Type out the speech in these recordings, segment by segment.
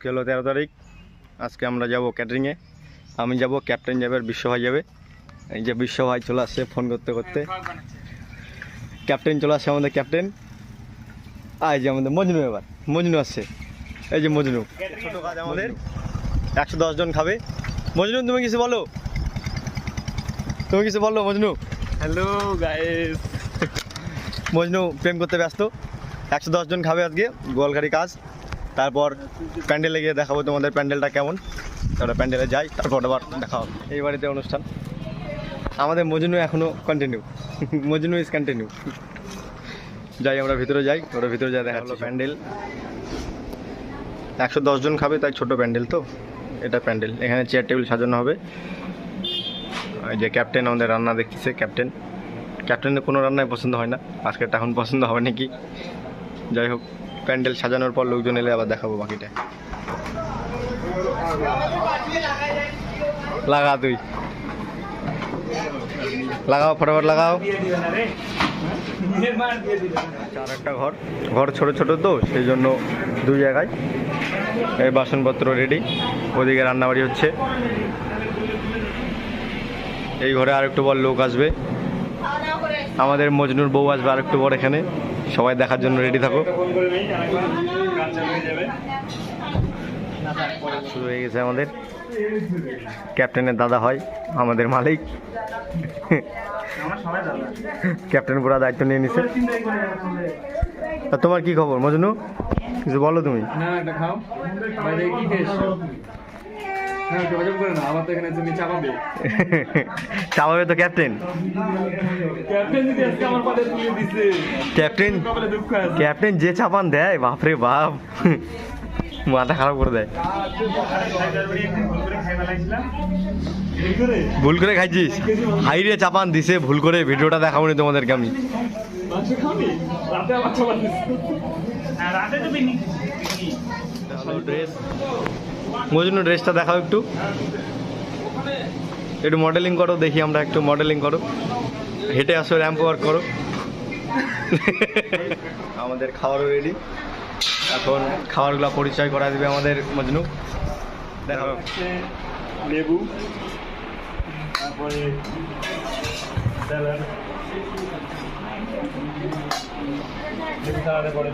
আজকে হলো তেরো তারিখ। আজকে আমরা যাব ক্যাটারিংয়ে আমি যাব ক্যাপ্টেন যাবে আর বিশ্ব ভাই যাবে। এই যে বিশ্বভাই চলে আসছে ফোন করতে করতে। ক্যাপ্টেন চলে আসছে আমাদের ক্যাপ্টেন আর এই যে আমাদের মজনু এবার। মজনু আসছে। এই যে মজনু। ছোটো কাজ আমাদের একশো দশ জন খাবে। মজনু তুমি কিছু বলো? তুমি কিছু বলো মজনু? হ্যালো গাইস মজনু প্রেম করতে ব্যস্ত। একশো দশ জন খাবে আজকে। গোয়ালঘাড়ি কাজ। তারপর প্যান্ডেলে গিয়ে দেখাবো তোমাদের প্যান্ডেলটা কেমন। তারপরে প্যান্ডেলে যাই তারপর আবার দেখা হবে। এই বাড়িতে অনুষ্ঠান। আমাদের মজনু এখনও কন্টিনিউ মজনু ইজ কন্টিনিউ যাই আমরা ভিতরে যাই ওরা ভিতরে যাই দেখা হলো প্যান্ডেল। একশো দশ জন খাবে তাই ছোট প্যান্ডেল তো। এটা প্যান্ডেল। এখানে চেয়ার টেবিল সাজানো হবে। এই যে ক্যাপ্টেন আমাদের রান্না দেখতেছে ক্যাপ্টেন ক্যাপ্টেনের কোনো রান্নাই পছন্দ হয় না। আজকেরটা এখন পছন্দ হবে নাকি? যাই হোক। প্যান্ডেল সাজানোর পর লোকজন এলে আবার দেখাবো বাকিটা। লাগা তুই। লাগাও, ফটাফট লাগাও। চার একটা ঘর। ঘর ছোট ছোট তো, সেই জন্য দুই জায়গায়। এই বাসনপত্র রেডি ওদিকে রান্নাবাড়ি হচ্ছে। এই ঘরে আর একটু পর লোক আসবে। আমাদের মজনুর বউ আসবে আর একটু পর এখানে। সবাই দেখার জন্য রেডি থাকো শুরু হয়ে গেছে আমাদের। ক্যাপ্টেনের দাদা হয় আমাদের মালিক। ক্যাপ্টেন পুরা দায়িত্ব নিয়ে নিছে। তোমার কি খবর মজনু? কিছু বলো তুমি। হ্যাঁ যোগাযোগ করে না আমার তো এখানে তুমি চাপাবে। চাপাবে তো ক্যাপ্টেন। ক্যাপ্টেন যদি আজকে আমার পাতে তুলে দিছে ক্যাপ্টেন কপালে দুঃখ আছে। ক্যাপ্টেন যে চাপান দেয় বাপরে বাপ। মাথা খারাপ করে দেয়। ভুল করে খাইছিস? হাইরে চাপান দিছে ভুল করে ভিডিওটা দেখাবো নি তোমাদেরকে আমি। রাতে আবার চাপা দিছে। রাতে তো বিনি ড্রেস মজনু ড্রেসটা দেখাও একটু। একটু মডেলিং করো, দেখি আমরা একটু মডেলিং করো। হেঁটে আসো র্যাম্প ওয়ার্ক করো। আমাদের খাওয়ারও রেডি এখন খাবারগুলো পরিচয় করা দেবে আমাদের মজনু। দেখো লেবু, তারপরে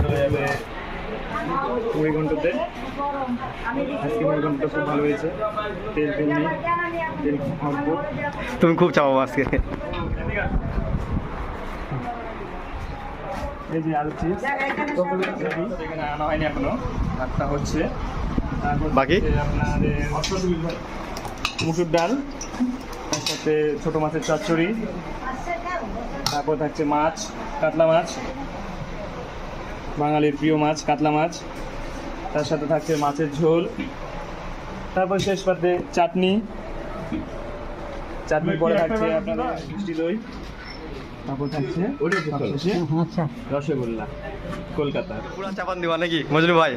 চলে যাবে মুড়ি ঘন্টতে। আজকে ঘন্টটা খুব ভালো হয়েছে। তেল তেল নেই। তেল অল্প। তুমি খুব চাও আজকে। এই যে আলু চিপস। এখানে আনা হয়নি এখনও ভাতটা হচ্ছে। তারপর বাকি? আপনাদের মুসুর ডাল তার সাথে ছোট মাছের চচ্চড়ি। তারপর থাকছে মাছ কাতলা মাছ। বাঙালির প্রিয় মাছ কাতলা মাছ। তার সাথে থাকছে মাছের ঝোল। তারপর শেষ পাতে চাটনি। চাটনির পরে থাকছে আপনাদের মিষ্টি দই। তারপর থাকছে রসগোল্লা কলকাতার পুরা চাপান দিবা নাকি? মজনু ভাই।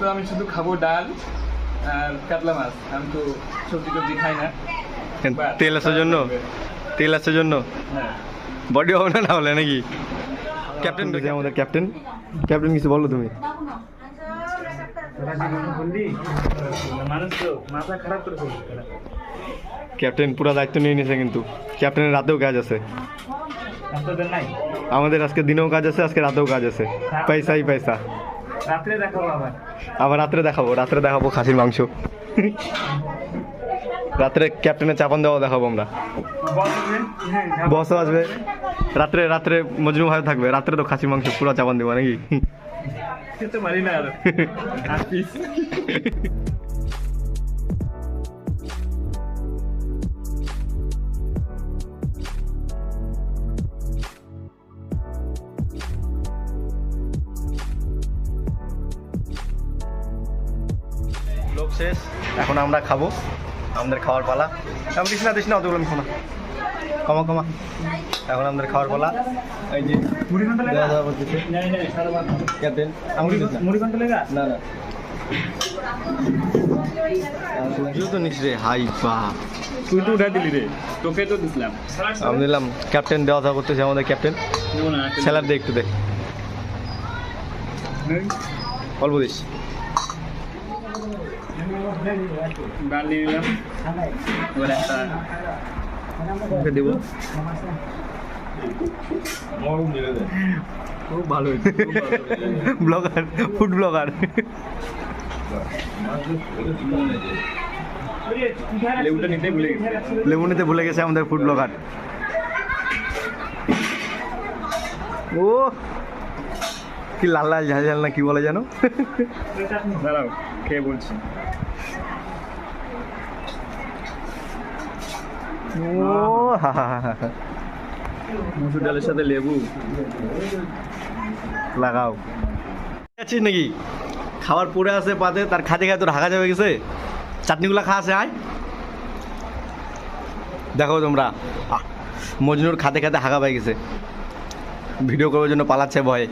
তো আমি শুধু খাব ডাল আর কাতলা মাছ। আমি তো সবজি টবজি খাই না। তেল আসার জন্য? তেল আসার জন্য? হ্যাঁ। বডি হবে না না হলে নাকি? ক্যাপ্টেন আমাদের ক্যাপ্টেন। ক্যাপ্টেন কিছু বলো তুমি। ক্যাপ্টেন পুরো দায়িত্ব নিয়ে নিয়েছে কিন্তু। ক্যাপ্টেনের রাতেও কাজ আছে। আমাদের আজকে দিনেও কাজ আছে আজকে রাতেও কাজ আছে। পয়সাই পয়সা। রাত্রে দেখাবো আবার। আবার রাত্রে দেখাবো রাত্রে দেখাবো খাসির মাংস। রাত্রে ক্যাপ্টেনের চাপান দেওয়া দেখাবো আমরা। বস আসবে? হ্যাঁ, রাত্রে রাত্রে মজনু ভাই থাকবে। রাত্রে তো খাসি মাংস পুরো চাপান দেবো নাকি? খেতে পারি না শেষ। এখন আমরা খাব। আমাদের খাওয়ার পালা। আমি দিস না দিস না অতগুলো আমি কমা কমা। এখন আমাদের খাওয়ার পালা। এই যে না না তো নিস রে হাই বা। তুই তো উঠাই দিলি রে। তোকে তো দিছিলাম। আমি দিলাম। ক্যাপ্টেন দেওয়া দেওয়া করতেছে আমাদের ক্যাপ্টেন। স্যালাড দে একটু দে। অল্প দিস। ডাল নিয়ে নিলাম। এবার একটা মুখে দেবো। খুব ভালো হয়েছে খুব ভালো হয়েছে। ব্লগার ফুড ব্লগার ভুলে লেবু নিতে ভুলে গেছে আমাদের ফুড ব্লগার ও কি লাল লাল ঝাল ঝাল না কি বলে জানো? দাঁড়াও খেয়ে বলছি। মসুর ডালের সাথে লেবু। লাগাও। আছিস নাকি? খাবার পড়ে আছে পাতে তার খাতে খাতে হাগা যাবে গেছে। চাটনিগুলো খা আছে আয়। দেখো তোমরা মজনুর খাতে খাতে হাগা পাই গেছে। ভিডিও করার জন্য পালাচ্ছে ভয়ে।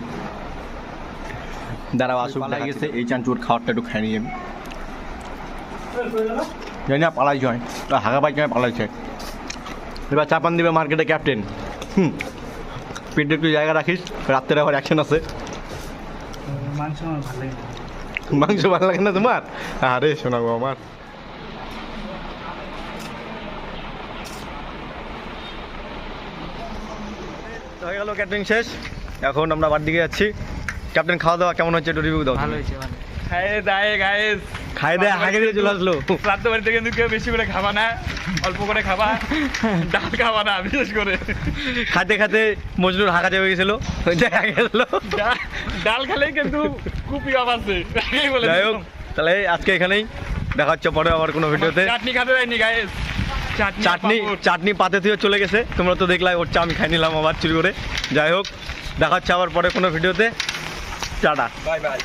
দাঁড়াও আসুক পালাই গেছে এই চাঞ্চুর খাবারটা একটু খাই নিয়ে জানি না পালাই জয় হাগা পাই জয় পালাইছে। এবার চাপান দিবে মার্কেটে ক্যাপ্টেন। হুম। পেটে একটু জায়গা রাখিস। রাত্রে আবার অ্যাকশন আছে। মাংস ভালো লাগে না। মাংস ভালো লাগে না তোমার? আরে শোনাবো আমার। হয়ে গেল ক্যাটারিং শেষ। এখন আমরা বাড়ির দিকে যাচ্ছি। ক্যাপ্টেন খাওয়া দাওয়া কেমন হচ্ছে একটু রিভিউ দাও ভালো হয়েছে ভালো দায়ে গায়ে খাই দেয় আগে দিয়ে চলে আসলো। শ্রাদ্ধ বাড়িতে কিন্তু কেউ বেশি করে খাবা না অল্প করে খাবা ডাল খাবা না বিশেষ করে। খাতে খাতে মজনুর হাঁকা যাবে গেছিল দেখা গেল। ডাল খেলেই কিন্তু কুপি আছে যাই হোক। তাহলে আজকে এখানেই দেখা হচ্ছে পরে আবার কোনো ভিডিওতে। চাটনি খাতে দেয়নি গায়ে চাটনি চাটনি চাটনি পাতে থেকে চলে গেছে তোমরা তো দেখলাই ওর চা আমি খাই নিলাম আবার চুরি করে। যাই হোক দেখা হচ্ছে আবার পরে কোনো ভিডিওতে। টাটা। Bye bye.